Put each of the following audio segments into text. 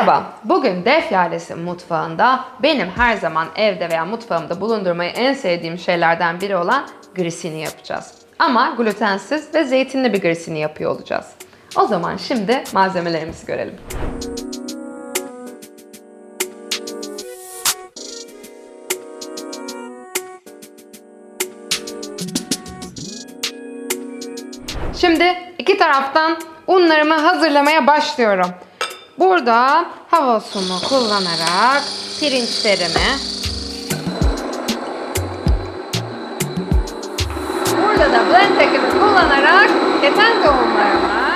Merhaba, bugün Def Yalesi mutfağında benim her zaman evde veya mutfağımda bulundurmayı en sevdiğim şeylerden biri olan grisini yapacağız. Ama glutensiz ve zeytinli bir grisini yapıyor olacağız. O zaman şimdi malzemelerimizi görelim. Şimdi iki taraftan unlarımı hazırlamaya başlıyorum. Burada hava sumu kullanarak pirinçlerimi Burada da blend kullanarak keten tohumlarımı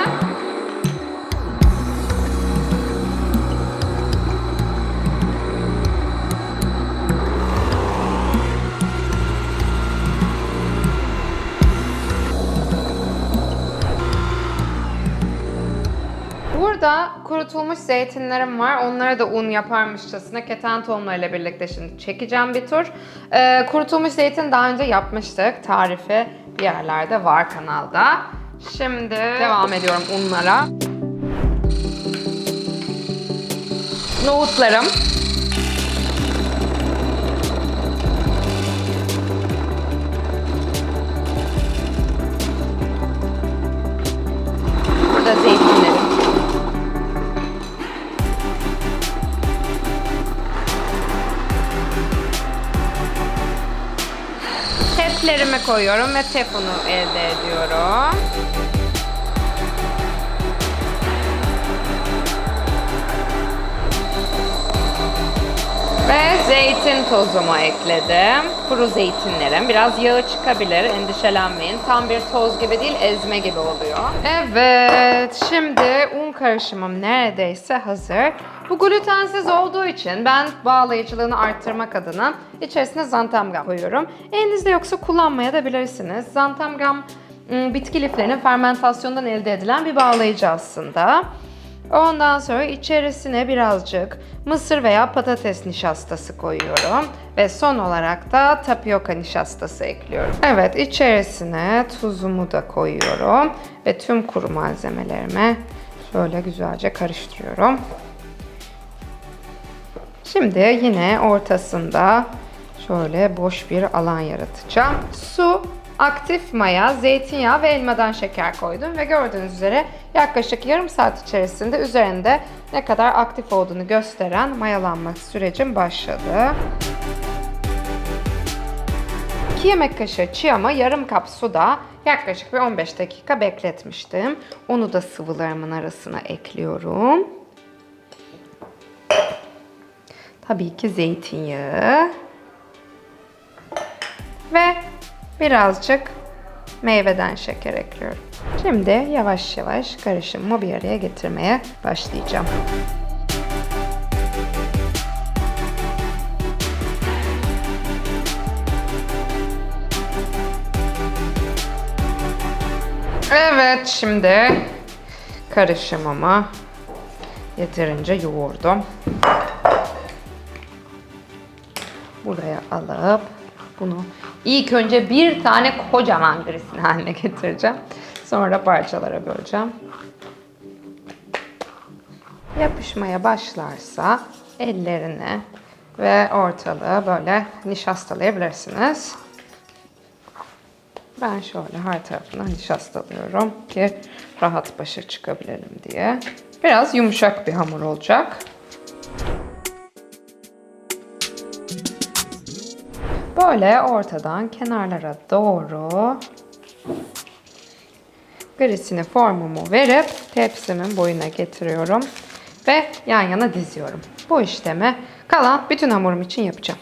Burada kurutulmuş zeytinlerim var. Onları da un yaparmışçasına keten tohumlarıyla birlikte şimdi çekeceğim bir tur. Ee, kurutulmuş zeytin daha önce yapmıştık. Tarifi bir yerlerde var kanalda. Şimdi devam ediyorum unlara. Nohutlarım. Koyuyorum ve tep unu elde ediyorum. Ve zeytin tozumu ekledim. Kuru zeytinlerim. Biraz yağı çıkabilir, endişelenmeyin. Tam bir toz gibi değil, ezme gibi oluyor. Evet, şimdi un karışımım neredeyse hazır. Bu glutensiz olduğu için ben bağlayıcılığını arttırmak adına içerisine zantamgram koyuyorum. Elinizde yoksa kullanmaya da bilirsiniz. Zantamgram ım, bitki liflerinin fermentasyondan elde edilen bir bağlayıcı aslında. Ondan sonra içerisine birazcık mısır veya patates nişastası koyuyorum. Ve son olarak da tapioka nişastası ekliyorum. Evet içerisine tuzumu da koyuyorum. Ve tüm kuru malzemelerimi şöyle güzelce karıştırıyorum. Şimdi yine ortasında şöyle boş bir alan yaratacağım. Su, aktif maya, zeytinyağı ve elmadan şeker koydum ve gördüğünüz üzere yaklaşık yarım saat içerisinde üzerinde ne kadar aktif olduğunu gösteren mayalanma sürecim başladı. 2 yemek kaşığı çiğama yarım kap suda yaklaşık bir 15 dakika bekletmiştim. Onu da sıvılarımın arasına ekliyorum. Tabii ki zeytinyağı. Birazcık meyveden şeker ekliyorum. Şimdi yavaş yavaş karışımımı bir araya getirmeye başlayacağım. Evet, şimdi karışımımı yeterince yoğurdum. Buraya alıp bunu ilk önce bir tane kocaman grisin haline getireceğim. Sonra parçalara böleceğim. Yapışmaya başlarsa ellerini ve ortalığı böyle nişastalayabilirsiniz. Ben şöyle her tarafından nişastalıyorum ki rahat başa çıkabilelim diye. Biraz yumuşak bir hamur olacak. Böyle ortadan kenarlara doğru grisini formumu verip tepsimin boyuna getiriyorum ve yan yana diziyorum. Bu işlemi kalan bütün hamurum için yapacağım.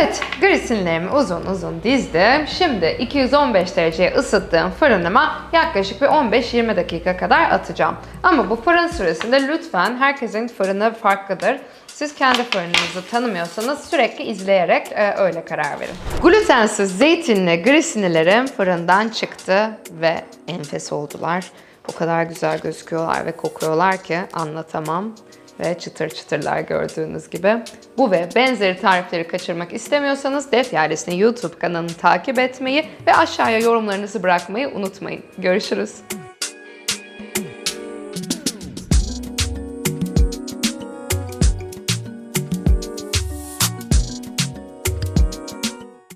Evet, grisinlerimi uzun uzun dizdim. Şimdi 215 dereceye ısıttığım fırınıma yaklaşık bir 15-20 dakika kadar atacağım. Ama bu fırın süresinde lütfen herkesin fırını farklıdır. Siz kendi fırınınızı tanımıyorsanız sürekli izleyerek e, öyle karar verin. Glutensiz zeytinli grisinilerim fırından çıktı ve enfes oldular. O kadar güzel gözüküyorlar ve kokuyorlar ki anlatamam ve çıtır çıtırlar gördüğünüz gibi. Bu ve benzeri tarifleri kaçırmak istemiyorsanız Def Yerlisi'nin YouTube kanalını takip etmeyi ve aşağıya yorumlarınızı bırakmayı unutmayın. Görüşürüz.